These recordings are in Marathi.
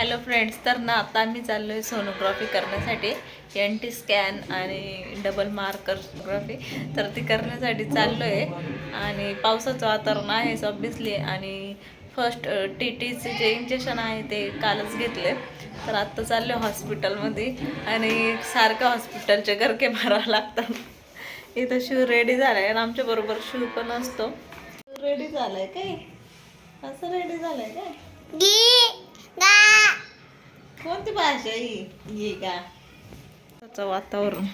हॅलो फ्रेंड्स तर ना आता आम्ही चाललो आहे सोनोग्राफी करण्यासाठी. एन टी स्कॅन आणि डबल मार्करग्राफी सोनोग्राफी तर ती करण्यासाठी चाललो आहे आणि पावसाचं वातावरण आहेच ऑब्विसली आणि फर्स्ट टी टीचे जे इंजेक्शन आहे ते कालच घेतले. तर आत्ता चाललो हॉस्पिटलमध्ये आणि सारखं हॉस्पिटलचे गरके भरावं लागतात. इथं शिव रेडी झालाय आणि आमच्याबरोबर शिव पण असतो. रेडी झाला आहे काय? असं रेडी झालं आहे काय कोणती भाषा ही? का? त्याचं वातावरण.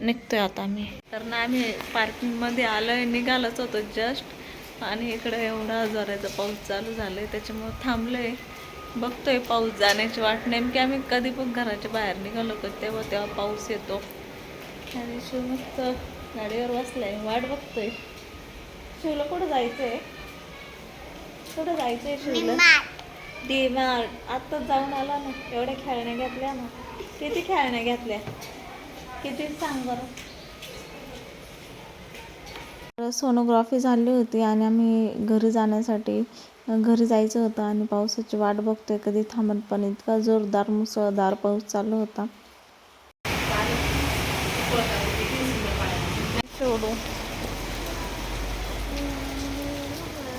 निघतोय आता आम्ही. तर ना आम्ही पार्किंगमध्ये आलोय निघालच होतो जस्ट आणि इकडे एवढा जोराचा पाऊस चालू झालाय त्याच्यामुळे थांबलोय. बघतोय पाऊस जाण्याची वाट. नेमकी आम्ही कधी पण घराच्या बाहेर निघालो का तेव्हा तेव्हा पाऊस येतो. आणि शिव मस्त गाडीवर बसलाय वाट बघतोय. शिवला कुठं जायचंय? कुठं जायचंय शिवला? डीमार्ट आत्ताच जाऊन आला ना एवढ्या खेळण्या घेतल्या ना किती खेळण्या घेतल्या किती सांग बरं सोनोग्राफी झाली होती आणि आम्ही घरी जाण्यासाठी घरी जायचं होतं आणि पावसाची वाट बघतोय कधी थांबत पण इतका जोरदार मुसळधार पाऊस चालू होता सोडू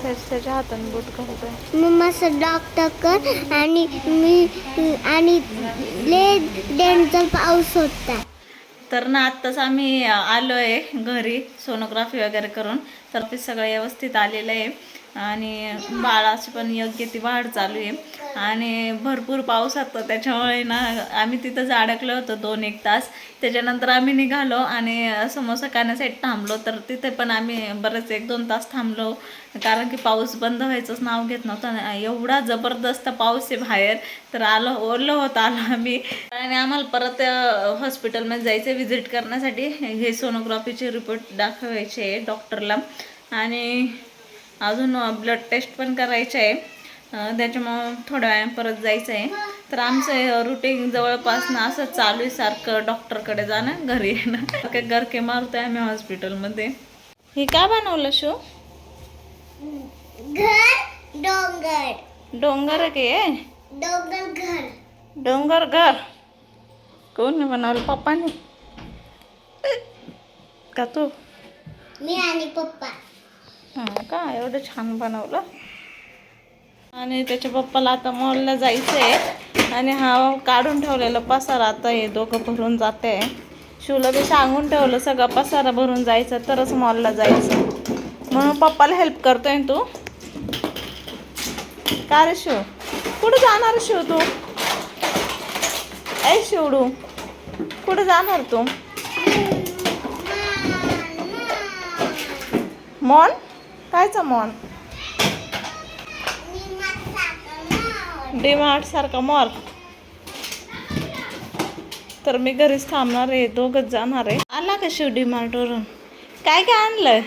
त्याच्या हाताने बोट घालतोय. मग माझं डॉक्टर कर आणि मी आणि ले डेंटचा पाऊस होता तर ना आत्ताच आम्ही आलो आहे घरी सोनोग्राफी वगैरे करून. तर ते सगळं व्यवस्थित आलेलं आहे. आणि बाळाची पण योग्य ती वाढ चालू आहे. आणि भरपूर पाऊस होता त्याच्यामुळे ना आम्ही तिथंच अडकलो होतो दोन एक तास. त्याच्यानंतर आम्ही निघालो आणि समोसा खाण्यासाठी थांबलो तर तिथे पण आम्ही बरेच एक दोन तास थांबलो. कारण की पाऊस बंद व्हायचंच नाव घेत नव्हतं एवढा जबरदस्त पाऊस आहे बाहेर तर आलो ओरलो होतं आलो आम्ही. आणि आम्हाला परत हॉस्पिटलमध्ये जायचं व्हिजिट करण्यासाठी. हे सोनोग्राफीचे रिपोर्ट दाखवायचे आहे डॉक्टरला. आणि अजून ब्लड टेस्ट पण करायचे आहे. त्याच्यामुळं थोड्या वेळा परत जायचं आहे. तर आमचं रुटीन जवळपास ना असं चालू आहे सारखं डॉक्टरकडे जाणं घरी येणं. काय गरके मारतोय आम्ही हॉस्पिटलमध्ये हे का बनवलं शो? घर डोंगर. डोंगर के डोंगर घर. डोंगर घर. कोण बनवलं? पप्पाने? का तू? मी आणि पप्पा. हां का? एवढं छान बनवलं. आणि त्याच्या पप्पाला आता मॉलला जायचं आहे आणि हा काढून ठेवलेला पसारा आता हे दोघं भरून जाते शिवला बी सांगून ठेवलं सगळं पसारा भरून जायचं तरच मॉलला जायचं. म्हणून पप्पाला हेल्प करतोय तू? का रे शिव? कुठं जाणार शिव तू? ऐ शिवडू कुठं जाणार तू? मॉल? कायचा डी डीमार्ट सारखा मॉल तर मी घरीच थांबणार आहे दोघच जाणार आहे. आला का शिव डीमार्ट वरून? काय काय आणलंय?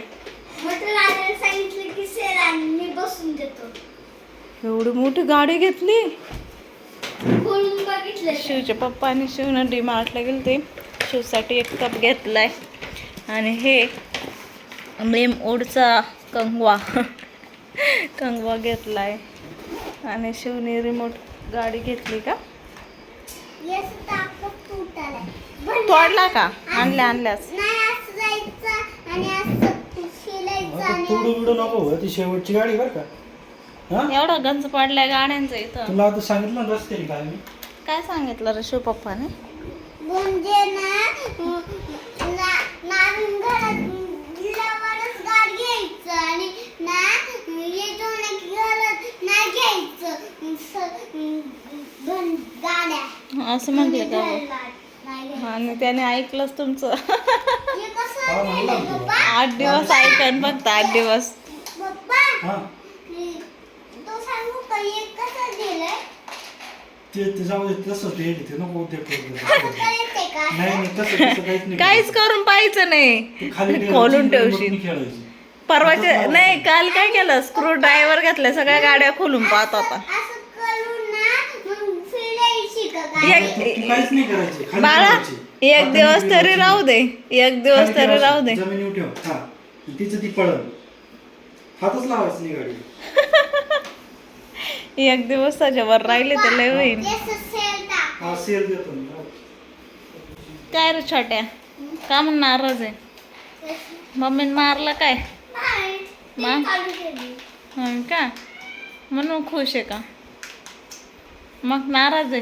एवढी मोठी गाडी घेतली? शिवच्या शिवचे पप्पा आणि शिवनं डीमार्टला गेले ते शिवसाठी एक कप घेतलाय. आणि हे मेम ओडचा कंगवा. कंगवा घेतलाय. आणि शिवने रिमोट गाडी घेतली का? तोडला का? आणल्या आणल्यास हो, ती शेवटची गाडी बरं का. हा? एवढा गंज पडलाय गाड्यांचा इथं. तुला आता सांगितलं ना रस्त्याने काय मी. काय सांगितलं रे शिव पप्पाने? म्हणजे ना ना- नाविन घरात गेल्यावरच गाडी घ्यायचं आणि ना येतो ना की घरात नाही घ्यायचं स- घन- गाड्या असं म्हटलं का. आणि त्याने ऐकलंच तुमचं. हे हा. आठ दिवस ऐकन फक्त आठ दिवस. काहीच करून पाहायचं ते नाही खोलून ठेवशील. नी खेळायची. परवाचे नाही काल काय केलं? स्क्रू ड्रायव्हर घातल्या सगळ्या गाड्या खोलून पाहत होता असं करून ना मग फिरायची का गाडी एक- ती काहीच नाही करायची. खाली बाळा ठेवायची. एक दिवस तरी ठेवायची. राहू दे. एक खाली दिवस तरी ठेवायची, राहू दे. जमिनीवर ठेव. हा. तिचं ती पळल हातच लावायचं नाही गाडी एक दिवसाच्या वर राहिले तर लय होईल. हा सेल देतो मी. काय रे छोट्या? का म्हणून नाराज आहे? मम्मीने मारलं काय? मा? हं का? म्हणून खुश आहे का? मग नाराज आहे?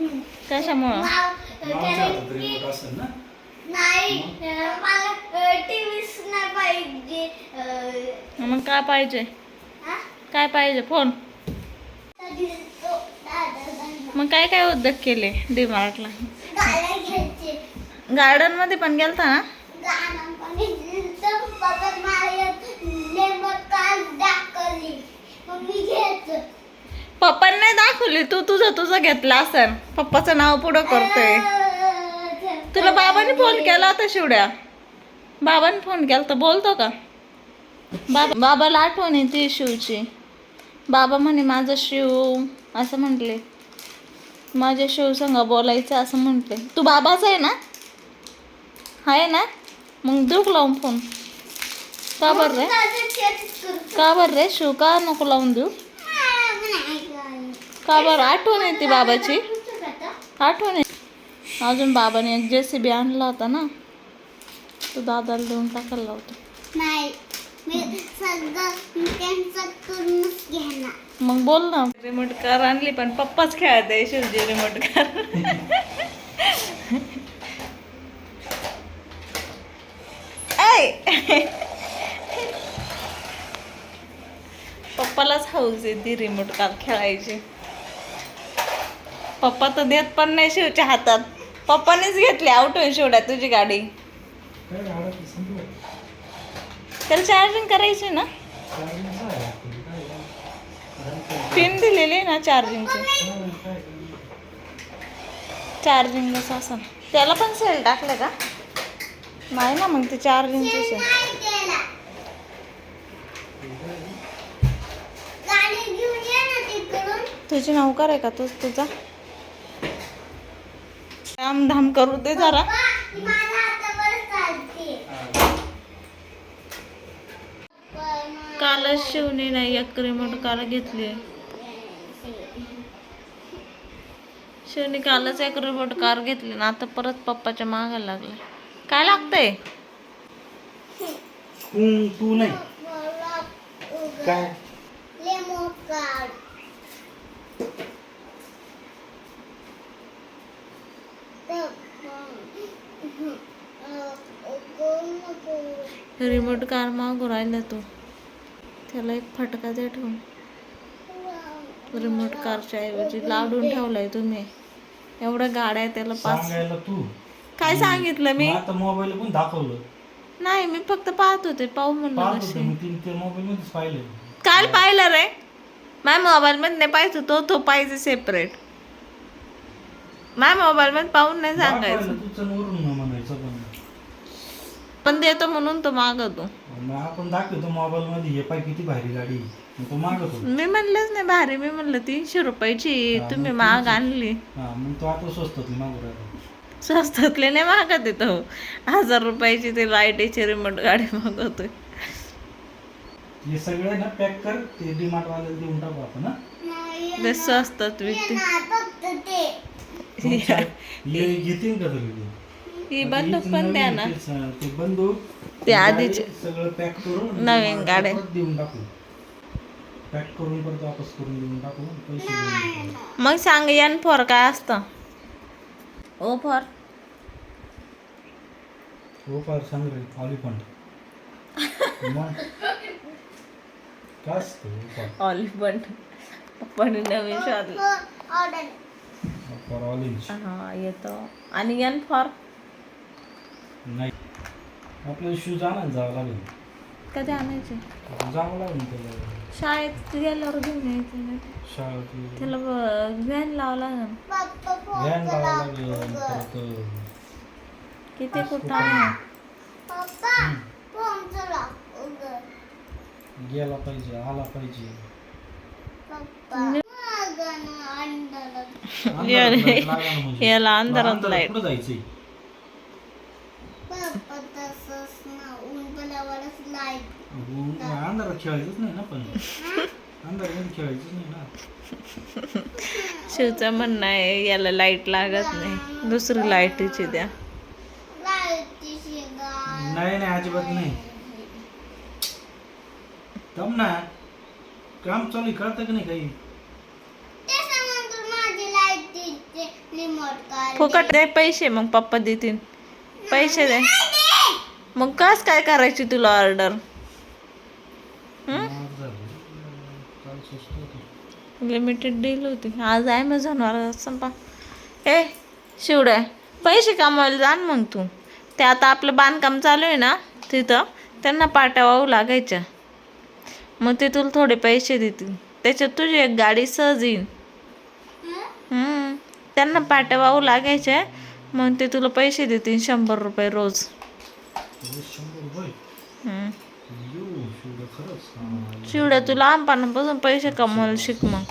कशामुळं? नाही मला टीव्हीच नाही पाहिजे अं, मग काय पाहिजे? हा? काय पाहिजे? फोन. मग काय काय उद्योग केले डीमार्टला? गार्डनमध्ये पण गेलता ना गाणं पण घेतलं, बाबा मला एक लेमन कार्ड दाखवली मग मी घेतलं पप्पांना दाखवली तू तुझं तुझं घेतलं असन पप्पाचं नाव पुढं करतोय. तुला बाबाने फोन केला होता शिवड्या? बाबाने फोन केला तर बोलतो का? बाबा बाबाला आठवण येते शिवची. बाबा म्हणे माझं शिव असं म्हटले. माझ्या शिव संग बोलायचं असं म्हटले. तू बाबाच आहे ना? आहे ना. मग देऊ लावून फोन का बरं रे? का बरं रे? शिव का नको लावून देऊ? का बरं? आठवण येते बाबाची. आठवण येते. अजून बाबाने एक जे सी बी आणला होता ना? तो दादाला देऊन टाकायला लावतो. नाही मी सगळं त्यांचं करूनच घेणार. मग बोल ना. रिमोट कार आणली पण पप्पाच खेळत आहे शिवजी रिमोट कार ऐ! पप्पालाच हाऊस आहे ती रिमोट कार खेळायची. पप्पा तर देत पण नाही शिवच्या हातात. पप्पानेच घेतली आउटून शिवड्या तुझी गाडी. त्याला चार्जिंग करायची ना? आहे? पिन दिलेली आहे ना चार्जिंगची चार्जिंग काय? असं. त्याला पण सेल टाकलं का? नाही ना मग ते चार्जिंगची सेल तुझी नौकर आहे का तूच तुझा? काम धाम करू दे जरा. कालच शिवने नाही एक रिमोट कार घेतली. शिवने कालच एक रिमोट कार घेतली ना आता परत पप्पाच्या मागायला लागलाय काय लागतंय? तू नाही. काय? रिमोट कार मागू राहिला तू त्याला एक फटका दे ठेवून. रिमोट कारच्या ऐवजी लाडून ठेवलाय तुम्ही. एवढ्या गाड्या त्याला पाच सांगायला तू. काय सांगितलं मी? आता मोबाईल पण दाखवलं. नाही मी फक्त पाहत होते. पाहू म्हणलं पाहत होते कशी मग तीन ते मोबाईल मध्येच पाहिलं. काल पाहिलं रे. माझ्या मोबाईल मध्ये नाही पाहिजे तो तो पाहिजे सेपरेट माझ्या मोबाईल मध्ये पाहून नाही सांगायचं. पण. देतो म्हणून तो मागवतो. मग आपण दाखवतो मोबाईल मध्ये हे पाय किती भारी गाडी आहे. मग तो मागतो मी म्हणलंच नाही भारी मी म्हणलं तीनशे रुपयाची तुम्ही मग महाग. आणली. हा मग तो आता स्वस्तात मागू राहिला. स्वस्तातले नाही मागत येतो हजार रुपयाची ते लाईटीची रिमोट गाडी मागवतोय. हे सगळं ना पॅक कर ते डीमार्ट वाल्याला देऊन टाकू आपण ते स्वस्तात विकते. घेतील का तरी ते? ही आता बंदूक पण नवीन द्या ना ते बंदूक ते गाडी आधीचे. सगळं पॅक करून नवीन गाड्या. देऊन टाकू. पॅक करून परत वापस करून देऊन टाकू. पैसे. मग सांग एन फॉर काय असतं? ओ फॉर हो फार सांग रे ऑलिफंट काय असतं हो ऑलिफंट पप्पाने नवीन शोधलं. ऑर्डर फॉर ऑलिंज हा येतो. आणि एन फॉर नाही. आपल्याला शूज आणायला जावं लागेल. कधी आणायचे? जावं लागेल त्याला. शाळेत गेल्यावर घेऊन यायचं नाही शाळेत त्याला व्हॅन लावा लागेल. व्हॅन लावावं लागेल परत किती कुठं आहे? गेला पाहिजे आला पाहिजे पप्पा मागं अंधारात अंधारात light लागायला म्हणजे. याला अंधारात लाइट. अंधारात खेळायचंच नाही ना पण. नाही ना. शिवचं म्हणणं आहे याला लाइट लागत नाही. दुसरी लाईटीची द्या. नाही नाही अजिबात नाही. दम ना. काम चालू कळतं की नाही काही त्याच्यानंतर माझी लाईटीचे रिमोट काढले. फुकट दे पैसे मग पप्पा देतील. पैसे दे. मग कस काय करायची तुला ऑर्डर लिमिटेड डील होती. आज ॲमेझॉनवर संपा ए शिवड्या पैसे कमवायला जाण मग तू. ते आता आपलं बांधकाम चालू आहे ना तिथं त्यांना पाट्या वाहू लागायच्या मग ते तुला थोडे पैसे देतील. त्याच्यात तुझी एक गाडी सहज येईल त्यांना पाट्या वाहू लागायच्या मग ते तुला पैसे देतील शंभर रुपये रोज. हा. शिवड्या तू लहानपणापासून पैसे कमवायला शिक मग.